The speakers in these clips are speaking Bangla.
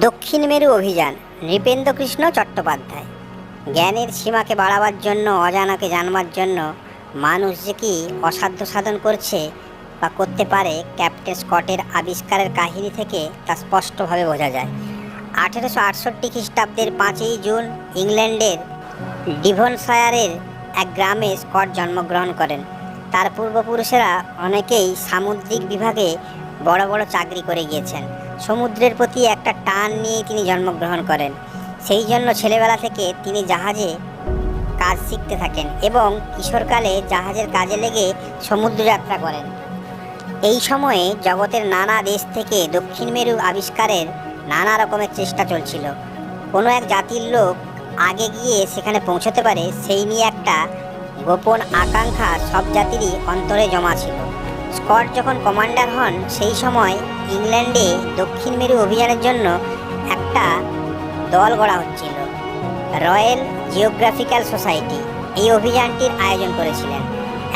দক্ষিণ মেরু অভিযান, নৃপেন্দ্রকৃষ্ণ চট্টোপাধ্যায়। জ্ঞানের সীমাকে বাড়াবার জন্য, অজানাকে জানবার জন্য মানুষ যে কি অসাধ্য সাধন করছে বা করতে পারে, ক্যাপ্টেন স্কটের আবিষ্কারের কাহিনী থেকে তা স্পষ্টভাবে বোঝা যায়। আঠেরোশো আটষট্টি খ্রিস্টাব্দের পাঁচই জুন ইংল্যান্ডের ডিভনশায়ারের এক গ্রামে স্কট জন্মগ্রহণ করেন। তার পূর্বপুরুষেরা অনেকেই সামুদ্রিক বিভাগে বড় বড় চাকরি করে গিয়েছেন। সমুদ্রের প্রতি একটা টান নিয়ে তিনি জন্মগ্রহণ করেন। সেই জন্য ছেলেবেলা থেকে তিনি জাহাজে কাজ শিখতে থাকেন এবং কিশোরকালে জাহাজের কাজে লেগে সমুদ্রযাত্রা করেন। এই সময়ে জগতের নানা দেশ থেকে দক্ষিণ মেরু আবিষ্কারের নানা রকমের চেষ্টা চলছিল। কোনো এক জাতির লোক আগে গিয়ে সেখানে পৌঁছতে পারে সেই নিয়ে একটা গোপন আকাঙ্ক্ষা সব জাতিরই অন্তরে জমা ছিল। স্কট যখন কমান্ডার হন, সেই সময় ইংল্যান্ডে দক্ষিণ মেরু অভিযানের জন্য একটা দল গড়া হচ্ছিল, রয়্যাল জিওগ্রাফিক্যাল সোসাইটি। এই অভিযানটির আয়োজন করেছিলেন।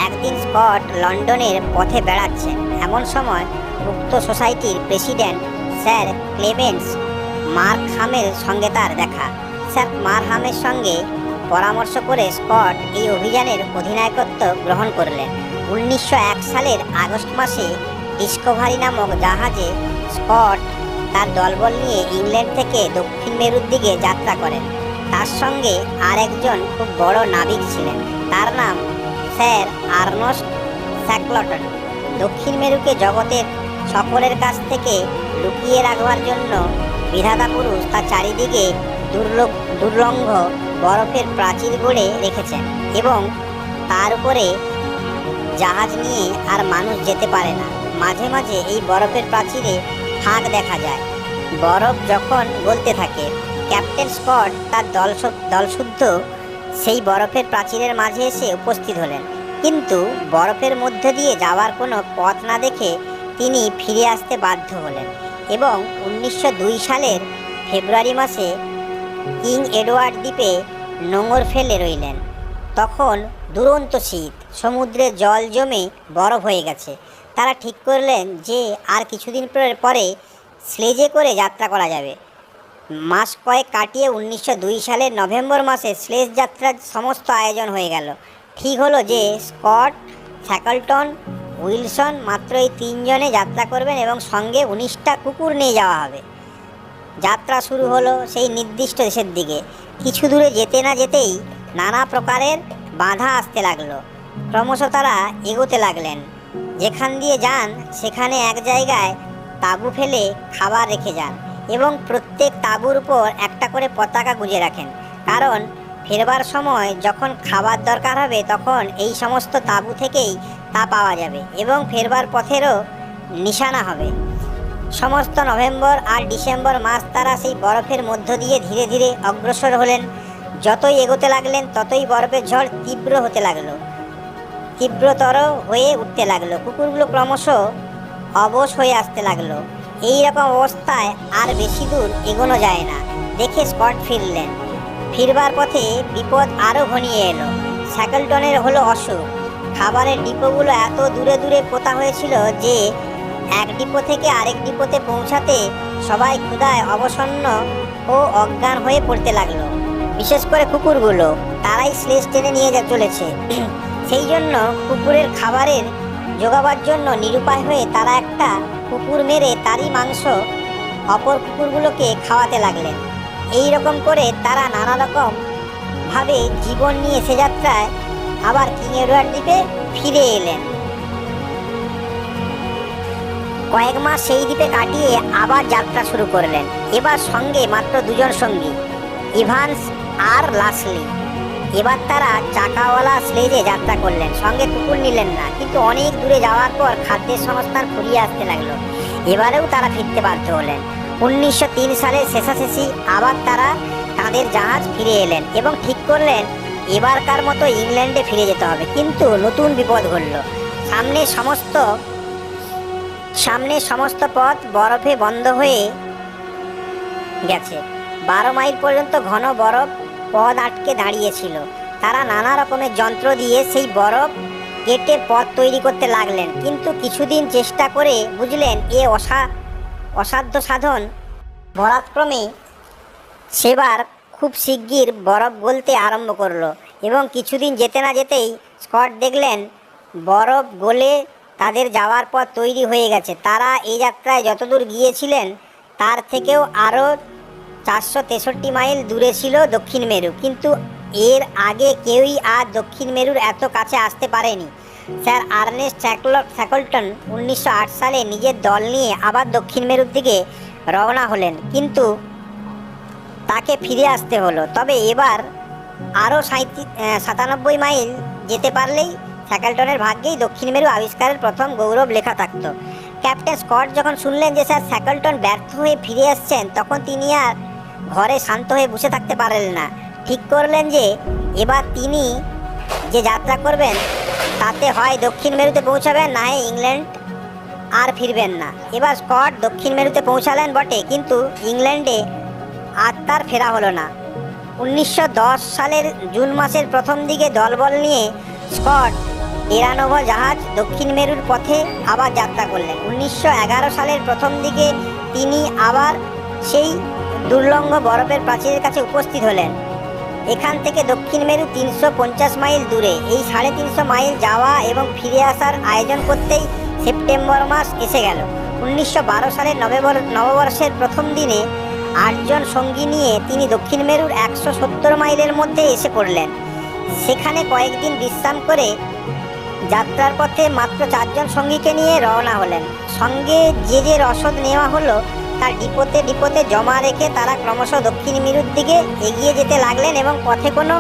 একদিন স্কট লন্ডনের পথে বেড়াচ্ছেন। এমন সময় উক্ত সোসাইটির প্রেসিডেন্ট স্যার ক্লেমেন্স মারখামের সঙ্গে তার দেখা। স্যার মারহামের সঙ্গে পরামর্শ করে স্কট এই অভিযানের অধিনায়কত্ব গ্রহণ করলেন। উনিশশো এক সালের আগস্ট মাসে ডিসকভারি নামক জাহাজে স্কট, তার দলবল নিয়ে ইংল্যান্ড থেকে দক্ষিণ মেরুর দিকে যাত্রা করেন। তার সঙ্গে আর একজন খুব বড় নাবিক ছিলেন। তার নাম স্যার আর্নস্ট স্যাকলটন। দক্ষিণ মেরুকে জগতের সকলের কাছ থেকে লুকিয়ে রাখবার জন্য বিধাতা পুরুষ তার চারিদিকে দুর্লভ, দুর্লঙ্ঘ বরফের প্রাচীর গড়ে রেখেছেন এবং তার উপরে জাহাজ নিয়ে আর মানুষ যেতে পারে না। মাঝে মাঝে এই বরফের প্রাচীরে ফাঁক দেখা যায়। বরফ যখন গলতে থাকে, ক্যাপ্টেন স্কট তার দল দলশুদ্ধ সেই বরফের প্রাচীরের মাঝে এসে উপস্থিত হলেন। কিন্তু বরফের মধ্যে দিয়ে যাওয়ার কোনো পথ না দেখে তিনি ফিরে আসতে বাধ্য হলেন এবং উনিশশো দুই সালের ফেব্রুয়ারি মাসে কিং এডওয়ার্ড দ্বীপে নোঙর ফেলে রইলেন। তখন দুরন্ত শীত, সমুদ্রে জল জমে বরফ হয়ে গেছে। তারা ঠিক করলেন যে আর কিছুদিন পরে- স্লেজে করে যাত্রা করা যাবে। মাস কয়েক কাটিয়ে উনিশশো দুই সালের নভেম্বর মাসে স্লেজ যাত্রার সমস্ত আয়োজন হয়ে গেল। ঠিক হলো যে স্কট, ফ্যাকলটন, উইলসন মাত্র এই তিনজনে যাত্রা করবেন এবং সঙ্গে উনিশটা কুকুর নিয়ে যাওয়া হবে। যাত্রা শুরু হলো সেই নির্দিষ্ট দেশের দিকে। কিছু দূরে যেতে না যেতেই নানা প্রকারের বাধা আসতে লাগল। ক্রমশ তারা এগোতে লাগলেন। যেখান দিয়ে যান, সেখানে এক জায়গায় তাঁবু ফেলে খাবার রেখে যান এবং প্রত্যেক তাঁবুর উপর একটা করে পতাকা গুজে রাখেন। কারণ ফেরবার সময় যখন খাবার দরকার হবে, তখন এই সমস্ত তাঁবু থেকেই তা পাওয়া যাবে এবং ফেরবার পথেরও নিশানা হবে। সমস্ত নভেম্বর আর ডিসেম্বর মাস তারা সেই বরফের মধ্য দিয়ে ধীরে ধীরে অগ্রসর হলেন। যতই এগোতে লাগলেন, ততই বরফের ঝড় তীব্র হতে লাগল। তীব্রতর হয়ে উঠতে লাগল। কুকুরগুলো ক্রমশ অবশ হয়ে আসতে লাগল। এই রকম অবস্থায় আর বেশি দূর এগোনো যায় না। দেখে স্কট ফিরলেন। ফিরবার পথে বিপদ আরও ঘনিয়ে এলো। স্যাকেলটনের হলো অসুখ। খাবারের ডিপোগুলো এত দূরে দূরে পোতা হয়েছিল যে এক ডিপো থেকে আরেক ডিপোতে পৌঁছাতে সবাই ক্ষুধায় অবসন্ন ও অজ্ঞান হয়ে পড়তে লাগল। বিশেষ করে কুকুরগুলো। তারাই স্লেজ টেনে নিয়ে যা চলেছে। সেই জন্য কুকুরের খাবারের যোগাবার জন্য নিরুপায় হয়ে তারা একটা কুকুর মেরে তারই মাংস অপর কুকুরগুলোকে খাওয়াতে লাগলেন। এই রকম করে তারা নানা রকম ভাবে জীবন নিয়ে সে যাত্রায় আবার কিং এডওয়ার্ড দ্বীপে ফিরে এলেন। কয়েক মাস সেই দ্বীপে কাটিয়ে আবার যাত্রা শুরু করলেন। এবার সঙ্গে মাত্র দুজন সঙ্গী, ইভান্স আর লাসলি। এবার তারা চাকাওয়ালা স্লেজে যাত্রা করলেন। সঙ্গে কুকুর নিলেন না, কিন্তু অনেক দূরে যাওয়ার পর খাদ্যের সংস্থান ফুরিয়ে আসতে লাগল। এবারেও তারা ফিরতে বাধ্য হলেন। উনিশশো তিন সালের শেষাশেষি আবার তারা তাদের জাহাজ ফিরে এলেন এবং ঠিক করলেন, এবারকার মতো ইংল্যান্ডে ফিরে যেতে হবে। কিন্তু নতুন বিপদ ঘটল। সামনে সমস্ত সামনে সমস্ত পথ বরফে বন্ধ হয়ে গেছে। বারো মাইল পর্যন্ত ঘন বরফ পথ আটকে দাঁড়িয়েছিল। তারা নানা রকমের যন্ত্র দিয়ে সেই বরফ কেটে পথ তৈরি করতে লাগলেন। কিন্তু কিছুদিন চেষ্টা করে বুঝলেন, এ অসা, অসাধ্য সাধন। পরাক্রমে সেবার খুব শিগগির বরফ গলতে আরম্ভ করল এবং কিছুদিন যেতে না যেতেই স্কট দেখলেন, বরফ গলে তাদের যাওয়ার পথ তৈরি হয়ে গেছে। তারা এই যাত্রায় যতদূর গিয়েছিলেন, তার থেকেও আরও চারশো তেষট্টি মাইল দূরে ছিল দক্ষিণ মেরু, কিন্তু এর আগে কেউই আর দক্ষিণ মেরুর এত কাছে আসতে পারেনি। স্যার আর্নেস্ট স্যাকলটন উনিশশো আট সালে নিজের দল নিয়ে আবার দক্ষিণ মেরুর দিকে রওনা হলেন, কিন্তু তাকে ফিরে আসতে হলো। তবে এবার আরও সাতানব্বই মাইল যেতে পারলেই স্যাকেলটনের ভাগ্যেই দক্ষিণ মেরু আবিষ্কারের প্রথম গৌরব লেখা থাকত। ক্যাপ্টেন স্কট যখন শুনলেন যে স্যার স্যাকেলটন ব্যর্থ হয়ে ফিরে আসছেন তখন তিনি আর ঘরে শান্ত হয়ে বসে থাকতে পারলেন না। ঠিক করলেন যে, এবার তিনি যে যাত্রা করবেন, তাতে হয় দক্ষিণ মেরুতে পৌঁছাবেন, না হয় ইংল্যান্ড আর ফিরবেন না। এবার স্কট দক্ষিণ মেরুতে পৌঁছালেন বটে, কিন্তু ইংল্যান্ডে আর তার ফেরা হলো না। উনিশশো দশ সালের জুন মাসের প্রথম দিকে দলবল নিয়ে স্কট এরানোভ জাহাজ দক্ষিণ মেরুর পথে আবার যাত্রা করলেন। উনিশশো এগারো সালের প্রথম দিকে তিনি আবার সেই দুর্লঙ্গ বরফের প্রাচীরের কাছে উপস্থিত হলেন। এখান থেকে দক্ষিণ মেরু তিনশো পঞ্চাশ মাইল দূরে, এই সাড়ে তিনশো মাইল যাওয়া এবং ফিরে আসার আয়োজন করতেই সেপ্টেম্বর মাস এসে গেল। উনিশশো বারো সালের নভেম্বর, নববর্ষের প্রথম দিনে আটজন সঙ্গী নিয়ে তিনি দক্ষিণ মেরুর একশো সত্তর মাইলের মধ্যে এসে পড়লেন। সেখানে কয়েকদিন বিশ্রাম করে যাত্রার পথে মাত্র চারজন সঙ্গীকে নিয়ে রওনা হলেন। সঙ্গে যে যে রসদ নেওয়া হলো তার ডিপোতে ডিপোতে জমা রেখে তারা ক্রমশ দক্ষিণ মেরুর দিকে এগিয়ে যেতে লাগলেন এবং পথে কোনো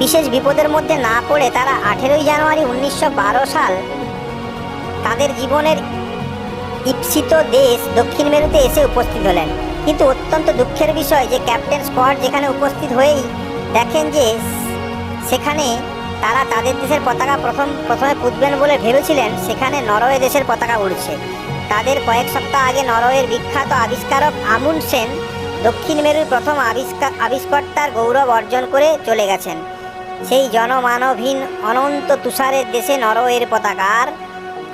বিশেষ বিপদের মধ্যে না পড়ে তারা আঠেরোই জানুয়ারি উনিশশো বারো সাল তাদের জীবনের ঈপ্সিত দেশ দক্ষিণ মেরুতে এসে উপস্থিত হলেন। কিন্তু অত্যন্ত দুঃখের বিষয় যে ক্যাপ্টেন স্কট যেখানে উপস্থিত হয়েই দেখেন যে সেখানে তারা তাদের দেশের পতাকা প্রথম প্রথমে পুঁতবেন বলে ভেবেছিলেন, সেখানে নরওয়ে দেশের পতাকা উড়ছে। তাদের কয়েক সপ্তাহ আগে নরওয়ের বিখ্যাত আবিষ্কারক আমুন সেন দক্ষিণ মেরুর প্রথম আবিষ্কার আবিষ্কর্তার গৌরব অর্জন করে চলে গেছেন। সেই জনমানবহীন অনন্ত তুষারের দেশে নরওয়ের পতাকা আর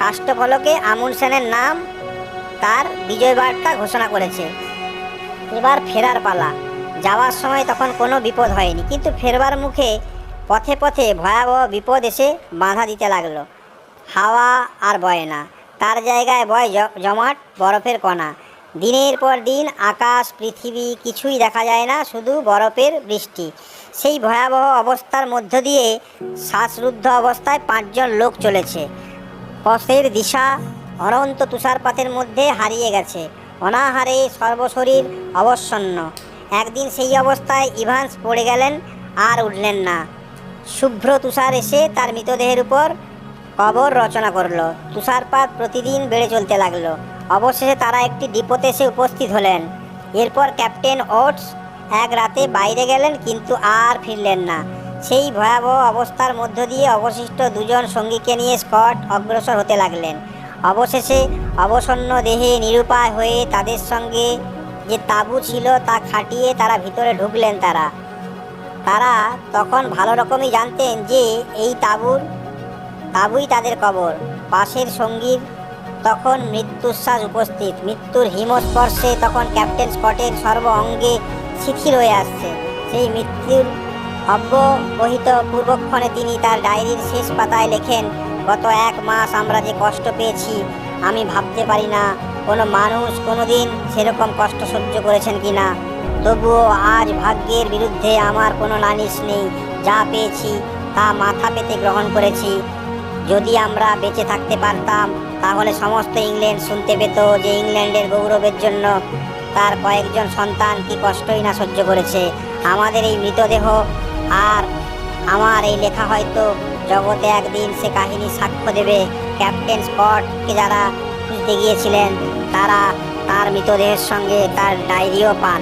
কাষ্ঠফলকে আমুন সেনের নাম তার বিজয় বার্তা ঘোষণা করেছে। এবার ফেরার পালা। যাওয়ার সময় তখন কোনো বিপদ হয়নি, কিন্তু ফেরবার মুখে পথে পথে ভয়াবহ বিপদ এসে বাধা দিতে লাগল। হাওয়া আর বয় না। তার জায়গায় বয় জমাট বরফের কণা। দিনের পর দিন আকাশ, পৃথিবী কিছুই দেখা যায় না, শুধু বরফের বৃষ্টি। সেই ভয়াবহ অবস্থার মধ্য দিয়ে শ্বাসরুদ্ধ অবস্থায় পাঁচজন লোক চলেছে। পথের দিশা অনন্ত তুষারপাতের মধ্যে হারিয়ে গেছে। অনাহারে সর্বশরীর অবসন্ন। একদিন সেই অবস্থায় ইভান্স পড়ে গেলেন, আর উঠলেন না। শুভ্র তুষার এসে তার মৃতদেহের উপর কবর রচনা করল। তুষারপাত প্রতিদিন বেড়ে চলতে লাগল। অবশেষে তারা একটি ডিপোতে এসে উপস্থিত হলেন। এরপর ক্যাপ্টেন ওটস এক রাতে বাইরে গেলেন, কিন্তু আর ফিরলেন না। সেই ভয়াবহ অবস্থার মধ্য দিয়ে অবশিষ্ট দুজন সঙ্গীকে নিয়ে স্কট অগ্রসর হতে লাগলেন। অবশেষে অবসন্ন দেহে নিরুপায় হয়ে তাদের সঙ্গে যে তাঁবু ছিল তা খাটিয়ে তারা ভিতরে ঢুকলেন তারা। তারা তখন ভালো রকমই জানতেন যে এই তাঁবুর তাঁবুই তাদের কবর। পাশের সঙ্গীর তখন মৃত্যুশ্বাস উপস্থিত। মৃত্যুর হিমস্পর্শে তখন ক্যাপ্টেন স্কটের সর্ব অঙ্গে শিথিল হয়ে আসছে। সেই মৃত্যুর অব্যবহিত পূর্বক্ষণে তিনি তার ডায়েরির শেষ পাতায় লেখেন, গত এক মাস আমরা যে কষ্ট পেয়েছি, আমি ভাবতে পারি না কোনো মানুষ কোনো দিন সেরকম কষ্ট সহ্য করেছেন কি না। তবুও আজ ভাগ্যের বিরুদ্ধে আমার কোনো নালিশ নেই। যা পেয়েছি তা মাথা পেতে গ্রহণ করেছি। যদি আমরা বেঁচে থাকতে পারতাম, তাহলে সমস্ত ইংল্যান্ড শুনতে পেত যে ইংল্যান্ডের গৌরবের জন্য তার কয়েকজন সন্তান কি কষ্টই না সহ্য করেছে। আমাদের এই মৃতদেহ আর আমার এই লেখা হয়তো জগতে একদিন সে কাহিনী সাক্ষ্য দেবে। ক্যাপ্টেন স্কটকে যারা খুঁজতে গিয়েছিলেন, তারা তার মৃতদেহের সঙ্গে তার ডায়েরিও পান।